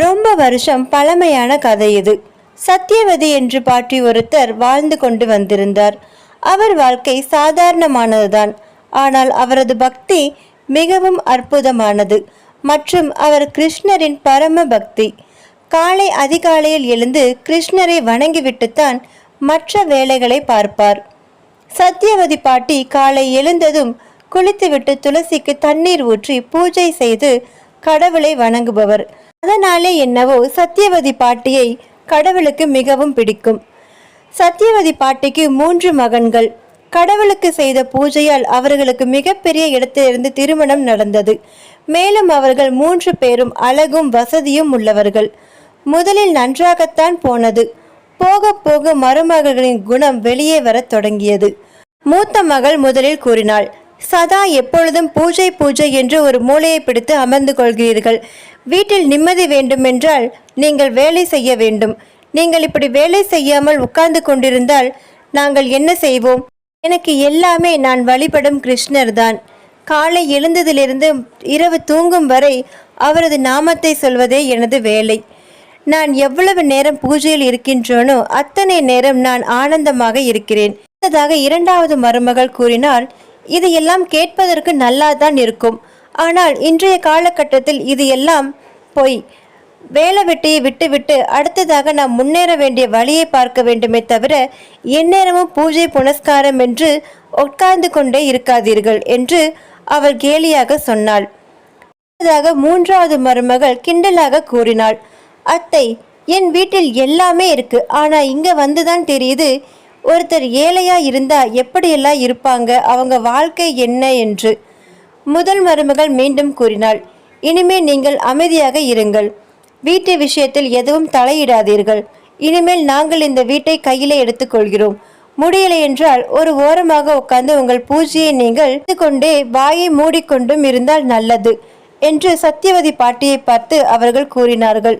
ரொம்ப வருஷம் பழமையான கதை இது. சத்தியவதி என்று பாட்டி ஒருத்தர் வாழ்ந்து கொண்டு வந்திருந்தார். அவர் வாழ்க்கை சாதாரணமானதுதான். ஆனால் அவரது பக்தி மிகவும் அற்புதமானது மற்றும் அவர் கிருஷ்ணரின் பரம பக்தி. காலை அதிகாலையில் எழுந்து கிருஷ்ணரை வணங்கிவிட்டுத்தான் மற்ற வேலைகளை பார்ப்பார். சத்தியவதி பாட்டி காலை எழுந்ததும் குளித்துவிட்டு துளசிக்கு தண்ணீர் ஊற்றி பூஜை செய்து கடவுளை வணங்குபவர். அதனாலே என்னவோ சத்தியவதி பாட்டியை கடவுளுக்கு மிகவும் பிடிக்கும். சத்தியவதி பாட்டிக்கு மூன்று மகன்கள். கடவுளுக்கு செய்த பூஜையால் அவர்களுக்கு மிகப்பெரிய இடத்திலிருந்து திருமணம் நடந்தது. மேலும் அவர்கள் மூன்று பேரும் அழகும் வசதியும் உள்ளவர்கள். முதலில் நன்றாகத்தான் போனது. போக போக மருமகளின் குணம் வெளியே வரத் தொடங்கியது. மூத்த மகள் முதலில் கூறினாள் சதா எப்பொழுதும் பூஜை பூஜை என்று ஒரு மூலையை பிடித்து அமர்ந்து கொள்கிறீர்கள். வீட்டில் நிம்மதி வேண்டுமென்றால் நீங்கள் வேலை செய்ய வேண்டும். நீங்கள் இப்படி வேலை செய்யாமல் உட்கார்ந்து கொண்டிருந்தால் நாங்கள் என்ன செய்வோம்? எனக்கு எல்லாமே நான் வழிபடும் கிருஷ்ணர் தான் காலை எழுந்ததிலிருந்து இரவு தூங்கும் வரை அவரது நாமத்தை சொல்வதே எனது வேலை. நான் எவ்வளவு நேரம் பூஜையில் இருக்கின்றேனோ அத்தனை நேரம் நான் ஆனந்தமாக இருக்கிறேன். அடுத்ததாக இரண்டாவது மருமகள் கூறினால் இதையெல்லாம் கேட்பதற்கு கேட்பதற்கு நல்லாதான் இருக்கும். ஆனால் இன்றைய காலகட்டத்தில் இது எல்லாம் பொய் வேலை வெட்டியை விட்டுவிட்டு அடுத்ததாக நாம் முன்னேற வேண்டிய வழியை பார்க்க வேண்டுமே தவிர எந்நேரமும் பூஜை புனஸ்காரம் என்று உட்கார்ந்து கொண்டே இருக்காதீர்கள் என்று அவள் கேலியாக சொன்னாள். அடுத்ததாக மூன்றாவது மருமகள் கிண்டலாக கூறினாள். அத்தை என் வீட்டில் எல்லாமே இருக்கு. ஆனா இங்க வந்துதான் தெரியுது ஒருத்தர் ஏழையா இருந்தா எப்படியெல்லாம் இருப்பாங்க? அவங்க வாழ்க்கை என்ன என்று. முதல் மருமகள் மீண்டும் கூறினாள். இனிமே நீங்கள் அமைதியாக இருங்கள். வீட்டு விஷயத்தில் எதுவும் தலையிடாதீர்கள். இனிமேல் நாங்கள் இந்த வீட்டை கையிலே எடுத்துக்கொள்கிறோம். முடியலை என்றால் ஒரு ஓரமாக உட்கார்ந்து உங்கள் பூஜையை நீங்கள் கொண்டே வாயை மூடிக்கொண்டும் இருந்தால் நல்லது என்று சத்தியவதி பாட்டியை பார்த்து அவர்கள் கூறினார்கள்.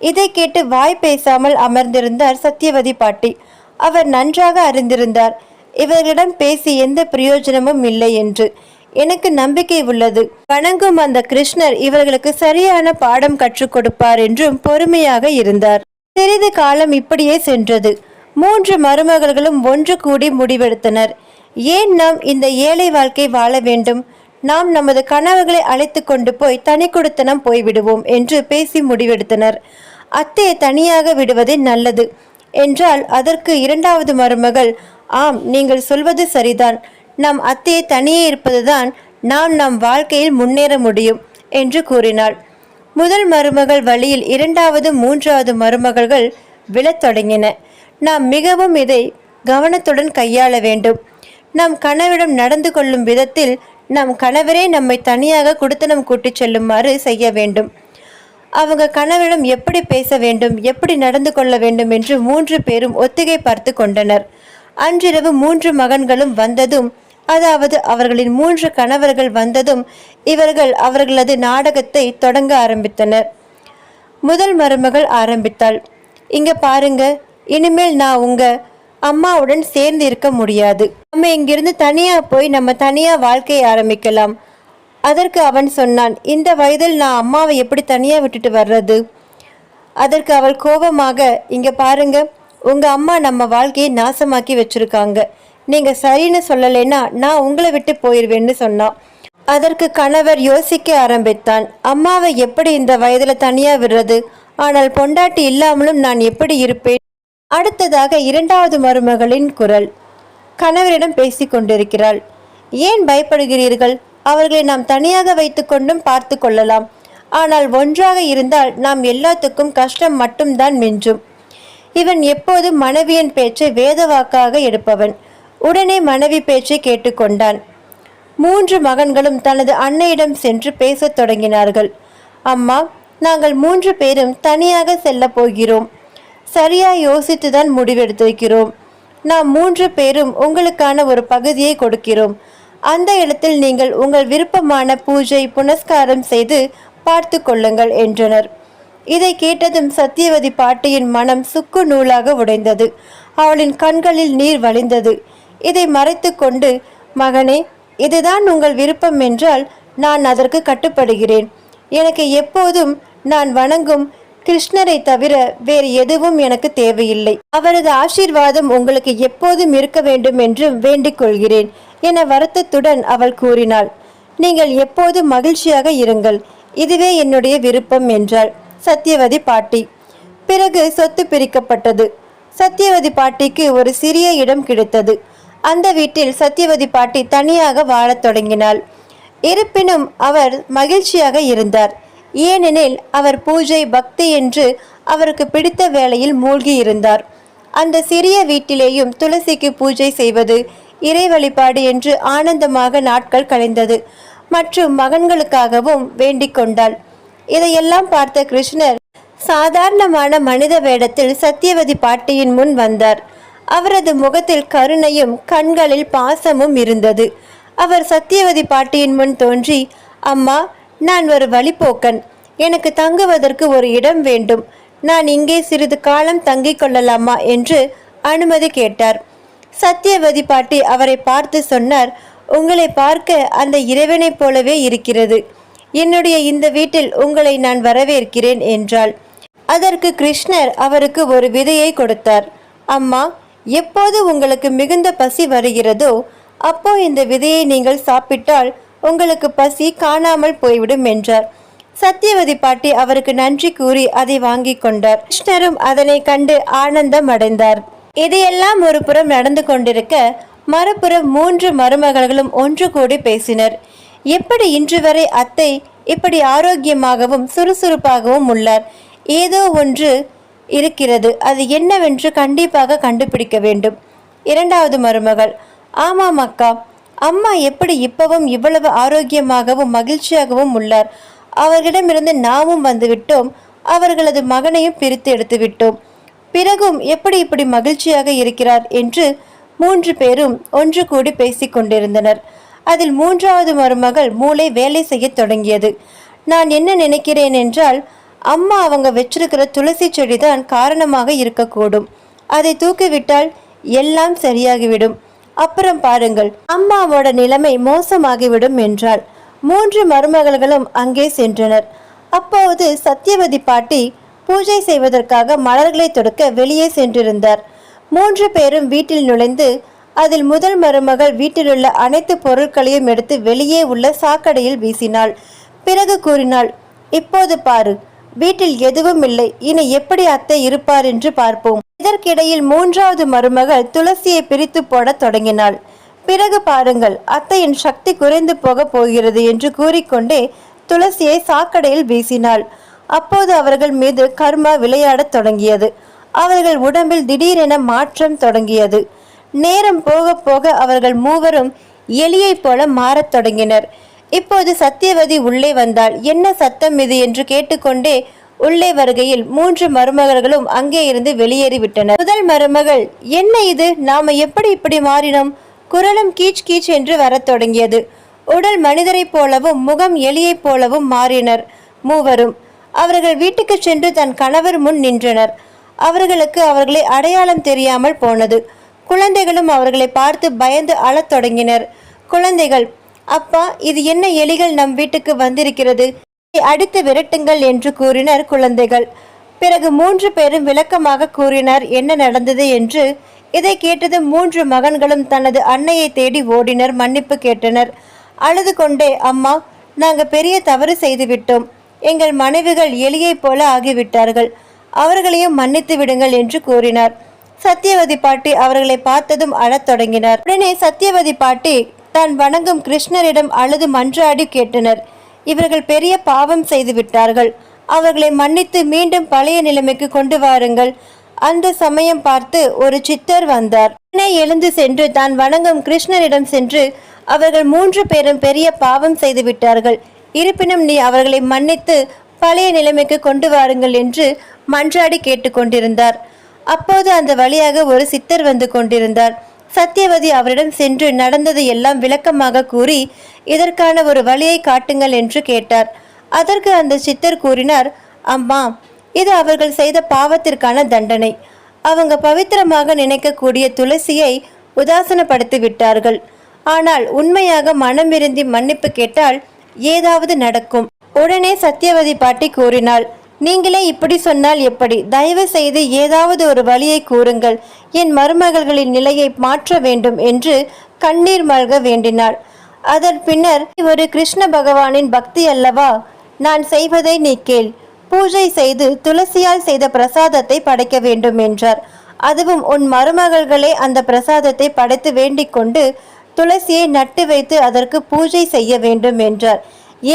இதை கேட்டு வாய் பேசாமல் அமர்ந்திருந்தார் சத்தியவதி பாட்டி. அவர் நன்றாக அறிந்திருந்தார். இவர்களிடம் பேசி எந்த பிரயோஜனமும் இல்லை என்று. எனக்கு நம்பிக்கை உள்ளது. வணங்கும் அந்த கிருஷ்ணர் இவர்களுக்கு சரியான பாடம் கற்றுக் கொடுப்பார் என்றும் பொறுமையாக இருந்தார். சிறிது காலம் இப்படியே சென்றது. மூன்று மருமகள்களும் ஒன்று கூடி முடிவெடுத்தனர். ஏன் நாம் இந்த ஏழை வாழ்க்கை வாழ வேண்டும்? நாம் நமது கனவுகளை அழைத்து கொண்டு போய் தனி கொடுத்தனம் போய்விடுவோம் என்று பேசி முடிவெடுத்தனர். அத்தையை தனியாக விடுவதே நல்லது. என்றால் அதற்கு இரண்டாவது மருமகள் ஆம் நீங்கள் சொல்வது சரிதான். நம் அத்தையை தனியே இருப்பதுதான் நாம் நம் வாழ்க்கையில் முன்னேற முடியும் என்று கூறினாள். முதல் மருமகள் வழியில் இரண்டாவது மூன்றாவது மருமகள்கள் விழத் தொடங்கின. நாம் மிகவும் இதை கவனத்துடன் கையாள வேண்டும். நம் கணவரிடம் நடந்து கொள்ளும் விதத்தில் நம் கணவரே நம்மை தனியாக குடுத்தனம் கூட்டிச் செல்லுமாறு செய்ய வேண்டும். அவங்க கணவரிடம் எப்படி பேச வேண்டும் எப்படி நடந்து கொள்ள வேண்டும் என்று மூன்று பேரும் ஒத்திகை பார்த்து கொண்டனர். அன்றிரவு மூன்று மகன்களும் வந்ததும் அதாவது அவர்களின் மூன்று கணவர்கள் வந்ததும் இவர்கள் அவர்களது நாடகத்தை தொடங்க ஆரம்பித்தனர். முதல் மருமகள் ஆரம்பித்தாள். இங்க பாருங்க இனிமேல் நான் உங்க அம்மாவுடன் சேர்ந்து இருக்க முடியாது. நம்ம இங்கிருந்து தனியா போய் நம்ம தனியா வாழ்க்கையை ஆரம்பிக்கலாம். அதற்கு அவன் சொன்னான் இந்த வயதில் நான் அம்மாவை எப்படி தனியா விட்டுட்டு வர்றது? அதற்கு அவள் கோபமாக இங்க பாருங்க உங்கள் அம்மா நம்ம வாழ்க்கையை நாசமாக்கி வச்சிருக்காங்க. நீங்கள் சரின்னு சொல்லலைன்னா நான் உங்களை விட்டு போயிடுவேன்னு சொன்னான் அதற்கு கணவர் யோசிக்க ஆரம்பித்தான். அம்மாவை எப்படி இந்த வயதில் தனியாக விடுறது? ஆனால் பொண்டாட்டி இல்லாமலும் நான் எப்படி இருப்பேன்? அடுத்ததாக இரண்டாவது மருமகளின் குரல். கணவரிடம் பேசிக் கொண்டிருக்கிறாள். ஏன் பயப்படுகிறீர்கள்? அவர்களை நாம் தனியாக வைத்துக்கொண்டும் பார்த்து கொள்ளலாம். ஆனால் ஒன்றாக இருந்தால் நாம் எல்லாத்துக்கும் கஷ்டம் மட்டும்தான் மிஞ்சும். இவன் எப்போது மனைவியின் பேச்சை வேதவாக்காக எடுப்பவன்? உடனே மனைவி பேச்சை கேட்டுக்கொண்டான். மூன்று மகன்களும் தனது அன்னையிடம் சென்று பேசத் தொடங்கினார்கள். அம்மா நாங்கள் மூன்று பேரும் தனியாக செல்லப் போகிறோம். சரியா யோசித்துதான் முடிவெடுத்திருக்கிறோம். நாம் மூன்று பேரும் உங்களுக்கான ஒரு பகுதியை கொடுக்கிறோம். அந்த இடத்தில் நீங்கள் உங்கள் விருப்பமான பூஜை புனஸ்காரம் செய்து பார்த்து கொள்ளுங்கள் என்றனர். இதை கேட்டதும் சத்தியவதி பாட்டியின் மனம் சுக்கு நூலாக உடைந்தது. அவளின் கண்களில் நீர் வழிந்தது. இதை மறைத்து கொண்டு மகனே இதுதான் உங்கள் விருப்பம் என்றால் நான் அதற்கு கட்டுப்படுகிறேன். எனக்கு எப்போதும் நான் வணங்கும் கிருஷ்ணரை தவிர வேறு எதுவும் எனக்கு தேவையில்லை. அவரது ஆசீர்வாதம் உங்களுக்கு எப்போதும் இருக்க வேண்டும் என்றும் வேண்டிக் கொள்கிறேன் என வருத்தத்துடன் அவள் கூறினாள். நீங்கள் எப்போதும் மகிழ்ச்சியாக இருங்கள். இதுவே என்னுடைய விருப்பம் என்றாள். சத்யவதி பாட்டி. பிறகு சொத்து பிரிக்கப்பட்டது. சத்யவதி பாட்டிக்கு ஒரு சிறிய இடம் கிடைத்தது. அந்த வீட்டில் சத்யவதி பாட்டி தனியாக வாழத் தொடங்கினாள். இருப்பினும் அவர் மகிழ்ச்சியாக இருந்தார். ஏனெனில் அவர் பூஜை பக்தி என்று அவருக்கு பிடித்த வேளையில் மூழ்கி இருந்தார். அந்த சிறிய வீட்டிலேயும் துளசிக்கு பூஜை செய்வது இறை வழிபாடு என்று ஆனந்தமாக நாட்கள் கழிந்தது. மற்றும் மகன்களுக்காகவும் வேண்டிக் கொண்டாள். இதையெல்லாம் பார்த்த கிருஷ்ணர் சாதாரணமான மனித வேடத்தில் சத்தியவதி பாட்டியின் முன் வந்தார். அவரது முகத்தில் கருணையும் கண்களில் பாசமும் இருந்தது. அவர் சத்தியவதி பாட்டியின் முன் தோன்றி அம்மா நான் ஒரு வழிப்போக்கன். எனக்கு தங்குவதற்கு ஒரு இடம் வேண்டும். நான் இங்கே சிறிது காலம் தங்கிக் கொள்ளலாமா? என்று அனுமதி கேட்டார். சத்தியவதி பாட்டி அவரை பார்த்து சொன்னார் உங்களை பார்க்க அந்த இறைவனைப் போலவே இருக்கிறது. என்னுடைய இந்த வீட்டில் உங்களை நான் வரவேற்கிறேன் என்றாள். அதற்கு கிருஷ்ணர் அவருக்கு ஒரு விதையை கொடுத்தார். அம்மா எப்போது உங்களுக்கு மிகுந்த பசி வருகிறதோ அப்போ இந்த விதையை நீங்கள் சாப்பிட்டால் உங்களுக்கு பசி காணாமல் போய்விடும் என்றார். சத்தியவதி பாட்டி அவருக்கு நன்றி கூறி அதை வாங்கிக் கொண்டார். கிருஷ்ணரும் அதனை கண்டு ஆனந்தம் அடைந்தார். இதையெல்லாம் ஒரு புறம் நடந்து கொண்டிருக்க மறுபுறம் மூன்று மருமகள்களும் ஒன்று கூடி பேசினர். எப்படி இன்று வரை அத்தை இப்படி ஆரோக்கியமாகவும் சுறுசுறுப்பாகவும் உள்ளார்? ஏதோ ஒன்று இருக்கிறது. அது என்னவென்று கண்டிப்பாக கண்டுபிடிக்க வேண்டும். இரண்டாவது மருமகள் ஆமாம் அக்கா. அம்மா எப்படி இப்பவும் இவ்வளவு ஆரோக்கியமாகவும் மகிழ்ச்சியாகவும் உள்ளார்? அவர்களிடமிருந்து நாமும் வந்துவிட்டோம். அவர்களது மகனையும் பிரித்து எடுத்து விட்டோம் பிறகும் எப்படி இப்படி மகிழ்ச்சியாக இருக்கிறார் என்று மூன்று பேரும் ஒன்று கூடி பேசிக் கொண்டிருந்தனர் அதில் மூன்றாவது மருமகள் மூளை வேலை செய்யத் தொடங்கியது. நான் என்ன நினைக்கிறேன் என்றால் அம்மா அவங்க வச்சிருக்கிற துளசி செடிதான் காரணமாக இருக்கக்கூடும். அதை தூக்கிவிட்டால் எல்லாம் சரியாகிவிடும். அப்புறம் பாருங்கள் அம்மாவோட நிலைமை மோசமாகிவிடும் என்றாள். மூன்று மருமகள்களும் அங்கே சென்றனர். அப்போது சத்தியவதி பாட்டி பூஜை செய்வதற்காக மலர்களை தொடுக்க வெளியே சென்றிருந்தார். மூன்று பேரும் வீட்டில் நுழைந்து அதில் முதல் மருமகள் வீட்டிலுள்ள அனைத்து பொருட்களையும் எடுத்து வெளியே உள்ள சாக்கடையில் வீசினாள். பிறகு கூறினாள் இப்போது பாரு வீட்டில் எதுவும் இல்லை. இனி எப்படி அத்தை இருப்பார் என்று பார்ப்போம் இதற்கிடையில் மூன்றாவது மருமகள் துளசியை பிரித்து போட தொடங்கினாள். பிறகு பாருங்கள் அத்தையின் சக்தி குறைந்து போக போகிறது என்று கூறிக்கொண்டே துளசியை சாக்கடையில் வீசினாள். அப்போது அவர்கள் மீது கர்மா விளையாடத் தொடங்கியது. அவர்கள் உடம்பில் திடீரென மாற்றம் தொடங்கியது. நேரம் போக போக அவர்கள் மூவரும் எலியைப் போல மாறத் தொடங்கினர். இப்போது சத்தியவதி உள்ளே வந்தாள். என்ன சத்தம் இது? என்று கேட்டுக்கொண்டே உள்ளே வருகையில் மூன்று மருமகர்களும் அங்கே இருந்து வெளியேறிவிட்டனர். முதல் மருமகள் என்ன இது? நாம எப்படி இப்படி மாறினோம்? குரலும் கீச் கீச் என்று வரத் தொடங்கியது. உடல் மனிதரைப் போலவும் முகம் எலியைப் போலவும் மாறினர் மூவரும். அவர்கள் வீட்டுக்கு சென்று தன் கணவர் முன் நின்றனர். அவர்களுக்கு அவர்களை அடையாளம் தெரியாமல் போனது. குழந்தைகளும் அவர்களை பார்த்து பயந்து அழத் தொடங்கினர். குழந்தைகள் அப்பா இது என்ன எலிகள் நம் வீட்டுக்கு வந்திருக்கிறது? இதை அடித்து விரட்டுங்கள் என்று கூறினர் குழந்தைகள். பிறகு மூன்று பேரும் விளக்கமாக கூறினர் என்ன நடந்தது என்று. இதை கேட்டது மூன்று மகன்களும் தனது அன்னையை தேடி ஓடினர் மன்னிப்பு கேட்டனர். அழுது கொண்டே அம்மா நாங்கள் பெரிய தவறு செய்துவிட்டோம் எங்கள் மனைவிகள் எலியைப் போல ஆகிவிட்டார்கள். அவர்களையும் மன்னித்து விடுங்கள் என்று கூறினார். சத்தியவதி பாட்டி அவர்களை பார்த்ததும் அழத் தொடங்கினார். உடனே சத்தியவதி பாட்டி தான் வணங்கும் கிருஷ்ணரிடம் அழுது மன்றாடி கேட்டனர். இவர்கள் பெரிய பாவம் செய்து விட்டார்கள். அவர்களை மன்னித்து மீண்டும் பழைய நிலைமைக்கு கொண்டு வாருங்கள். அந்த சமயம் பார்த்து ஒரு சித்தர் வந்தார். உடனே எழுந்து சென்று தான் வணங்கும் கிருஷ்ணரிடம் சென்று அவர்கள் மூன்று பேரும் பெரிய பாவம் செய்து விட்டார்கள். இருப்பினும் நீ அவர்களை மன்னித்து பழைய நிலைமைக்கு கொண்டு வாருங்கள் என்று மன்றாடி கேட்டுக்கொண்டிருந்தார். அப்போது அந்த வழியாக ஒரு சித்தர் வந்து கொண்டிருந்தார். சத்தியவதி அவரிடம் சென்று நடந்தது எல்லாம் விளக்கமாக கூறி இதற்கான ஒரு வழியை காட்டுங்கள் என்று கேட்டார். அதற்கு அந்த சித்தர் கூறினார் அம்மா இது அவர்கள் செய்த பாவத்திற்கான தண்டனை. அவங்க பவித்திரமாக நினைக்கக்கூடிய துளசியை உதாசனப்படுத்தி விட்டார்கள் ஆனால் உண்மையாக மனம் விருந்தி மன்னிப்பு கேட்டால் ஏதாவது நடக்கும். உடனே சத்தியவதி பாட்டி கூறினாள் நீங்களே இப்படி சொன்னால் எப்படி? தயவு செய்து ஏதாவது ஒரு வழியை கூறுங்கள். என் மருமகள்களின் நிலையை மாற்ற வேண்டும் என்று கண்ணீர் மல்க வேண்டினாள். அதன் பின்னர் ஒரு கிருஷ்ண பகவானின் பக்தி அல்லவா? நான் செய்வதை நீ கேள். பூஜை செய்து துளசியால் செய்த பிரசாதத்தை படைக்க வேண்டும் என்றார். அதுவும் உன் மருமகள்களே அந்த பிரசாதத்தை படைத்து வேண்டிக்கொண்டு துளசியை நட்டு வைத்து அதற்கு பூஜை செய்ய வேண்டும் என்றார்.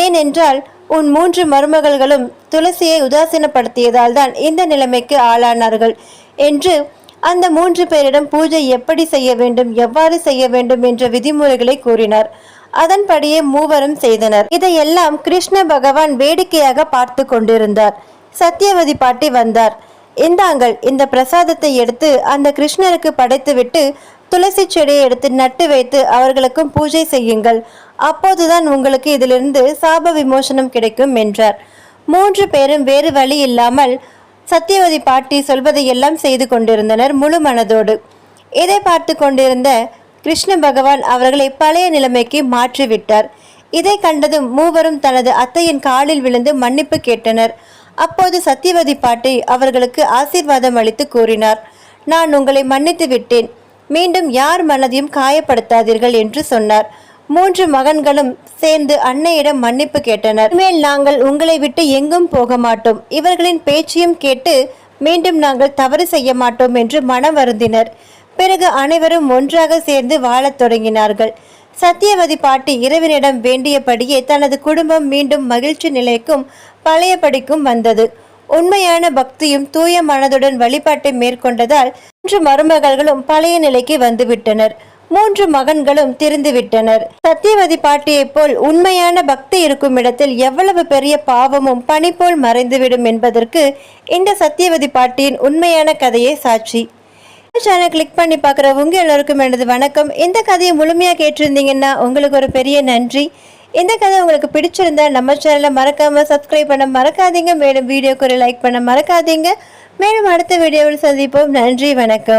ஏனென்றால் உன் மூன்று மருமகள்களும் துளசியை உதாசீனப்படுத்தியதால் தான் இந்த நிலைமைக்கு ஆளானார்கள் என்று அந்த மூன்று பேரிடம் பூஜை எப்படி செய்ய வேண்டும் எவ்வாறு செய்ய வேண்டும் என்ற விதிமுறைகளை கூறினார். அதன்படியே மூவரும் செய்தனர். இதையெல்லாம் கிருஷ்ண பகவான் வேடிக்கையாக பார்த்து கொண்டிருந்தார். சத்தியவதி பாட்டி வந்தார். இந்தாங்கள் இந்த பிரசாதத்தை எடுத்து அந்த கிருஷ்ணருக்கு படைத்துவிட்டு துளசி செடியை எடுத்து நட்டு வைத்து அவர்களுக்கும் பூஜை செய்யுங்கள். அப்போதுதான் உங்களுக்கு இதிலிருந்து சாப விமோசனம் கிடைக்கும் என்றார். மூன்று பேரும் வேறு வழி இல்லாமல் சத்தியவதி பாட்டி சொல்வதையெல்லாம் செய்து கொண்டிருந்தனர் முழு மனதோடு. இதை பார்த்து கொண்டிருந்த கிருஷ்ண பகவான் அவர்களை பழைய நிலைமைக்கு மாற்றிவிட்டார். இதை கண்டதும் மூவரும் தனது அத்தையின் காலில் விழுந்து மன்னிப்பு கேட்டனர். அப்போது சத்தியவதி பாட்டி அவர்களுக்கு ஆசீர்வாதம் அளித்து கூறினார். நான் உங்களை மன்னித்து விட்டேன். மீண்டும் யார் மனதையும் காயப்படுத்தாதீர்கள் என்று சொன்னார். மூன்று மகன்களும் சேர்ந்து அன்னையிடம் மன்னிப்பு கேட்டனர். மேல் நாங்கள் உங்களை விட்டு எங்கும் போக மாட்டோம். இவர்களின் பேச்சையும் கேட்டு மீண்டும் நாங்கள் தவறு செய்ய மாட்டோம் என்று மனம் வருந்தினர். பிறகு அனைவரும் ஒன்றாக சேர்ந்து வாழத் தொடங்கினார்கள். சத்தியவதி பாட்டி இறைவனிடம் வேண்டியபடியே தனது குடும்பம் மீண்டும் மகிழ்ச்சி நிலைக்கும் பழையபடிக்கும் வந்தது. உண்மையான பக்தியும் தூய மனதுடன் வழிபாட்டை மேற்கொண்டதால் மூன்று மருமகள்களும் பழைய நிலைக்கு வந்துவிட்டனர். மூன்று மகன்களும் திருந்துவிட்டனர். சத்தியவதி பாட்டியைப் போல் உண்மையான பக்தி இருக்கும் இடத்தில் எவ்வளவு பெரிய பாவமும் பனி போல் மறைந்துவிடும் என்பதற்கு இந்த சத்தியவதி பாட்டியின் உண்மையான கதையே சாட்சி. சேனல் கிளிக் பண்ணி பார்க்குற உங்க எல்லாருக்கும் எனது வணக்கம். இந்த கதையை முழுமையாக கேட்டிருந்தீங்கன்னா உங்களுக்கு ஒரு பெரிய நன்றி. இந்த கதை உங்களுக்கு பிடிச்சிருந்தா நம்ம சேனலை மறக்காமல் சப்ஸ்கிரைப் பண்ண மறக்காதீங்க. மேலும் வீடியோக்கு ஒரு லைக் பண்ண மறக்காதீங்க. மேலும் அடுத்த வீடியோவில் சந்திப்போம். நன்றி வணக்கம்.